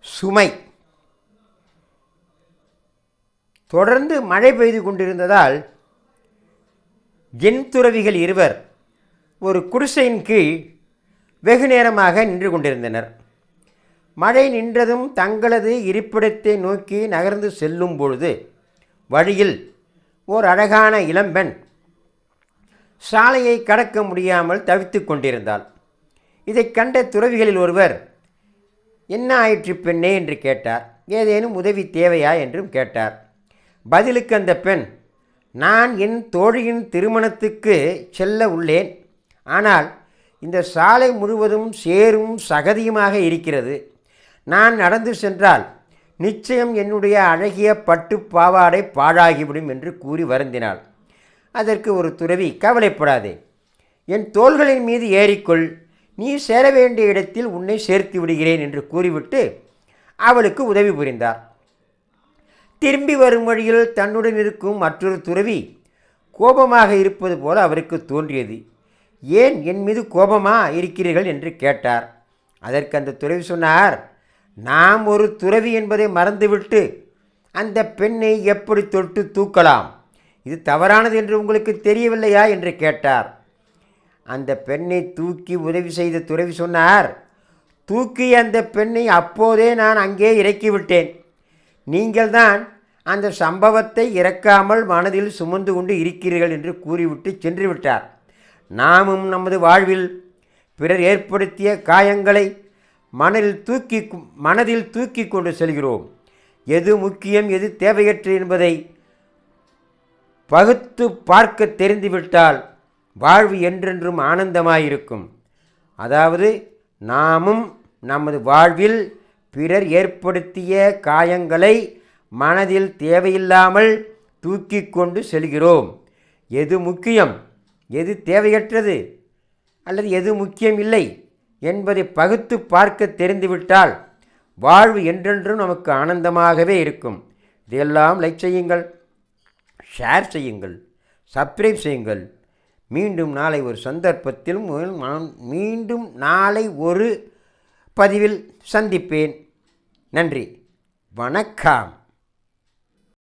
சுமை. தொடர்ந்து மழை பெய்து கொண்டிருந்ததால் ஜென் துறவிகள் இருவர் ஒரு குடிசையின் கீழ் வெகு நேரமாக நின்று கொண்டிருந்தனர். மழை நின்றதும் தங்களது இருப்பிடத்தை நோக்கி நகர்ந்து செல்லும் பொழுது வழியில் ஓர் அழகான இளம்பெண் சாலையை கடக்க முடியாமல் தவித்துக் கொண்டிருந்தாள். இதைக் கண்ட துறவிகளில் ஒருவர் என்ன ஆயிற்று பெண்ணே என்று கேட்டார். ஏதேனும் உதவி தேவையா என்றும் கேட்டார். பதிலுக்கு அந்த பெண் நான் என் தோழியின் திருமணத்துக்கு செல்ல உள்ளேன். ஆனால் இந்த சாலை முழுவதும் சேரும் சகதியுமாக இருக்கிறது. நான் நடந்து சென்றால் நிச்சயம் என்னுடைய அழகிய பட்டு பாவாடை பாழாகிவிடும் என்று கூறி வருந்தினாள். அதற்கு ஒரு துறவி கவலைப்படாதே. என் தோள்களின் மீது ஏறிக்கொள். நீ சேர வேண்டிய இடத்தில் உன்னை சேர்த்து விடுகிறேன் என்று கூறிவிட்டு அவளுக்கு உதவி புரிந்தார். திரும்பி வரும் வழியில் தன்னுடன் இருக்கும் மற்றொரு துறவி கோபமாக இருப்பது போல அவருக்கு தோன்றியது. ஏன் என் மீது கோபமா இருக்கிறீர்கள்? என்று கேட்டார். அதற்கு அந்த துறவி சொன்னார் நாம் ஒரு துறவி என்பதை மறந்துவிட்டு அந்த பெண்ணை எப்படி தொட்டு தூக்கலாம்? இது தவறானது என்று உங்களுக்கு தெரியவில்லையா? என்று கேட்டார். அந்த பெண்ணை தூக்கி உதவி செய்த துறவி சொன்னார் தூக்கி அந்த பெண்ணை அப்போதே நான் அங்கே இறக்கிவிட்டேன். நீங்கள்தான் அந்த சம்பவத்தை இறக்காமல் மனதில் சுமந்து கொண்டு இருக்கிறீர்கள் என்று கூறிவிட்டு சென்று விட்டார் நாமும் நமது வாழ்வில் பிறர் ஏற்படுத்திய காயங்களை மனதில் தூக்கி மனதில் தூக்கி கொண்டு செல்கிறோம். எது முக்கியம் எது தேவையற்று என்பதை பகுத்து பார்க்க தெரிந்துவிட்டால் வாழ்வு என்றென்றும் ஆனந்தமாயிருக்கும். அதாவது நாமும் நமது வாழ்வில் பிறர் ஏற்படுத்திய காயங்களை மனதில் தேவையில்லாமல் தூக்கி கொண்டு செல்கிறோம். எது முக்கியம்? எது தேவையற்றது? அல்லது எது முக்கியம் இல்லை என்பதை பகுத்து பார்க்க தெரிந்துவிட்டால் வாழ்வு என்றென்றும் நமக்கு ஆனந்தமாகவே இருக்கும். இதையெல்லாம் லைக் செய்யுங்கள் ஷேர் செய்யுங்கள் சப்ஸ்கிரைப் செய்யுங்கள். மீண்டும் நாளை ஒரு சந்தர்ப்பத்தில் மீண்டும் நாளை ஒரு பதிவில் சந்திப்பேன். நன்றி. வணக்கம்.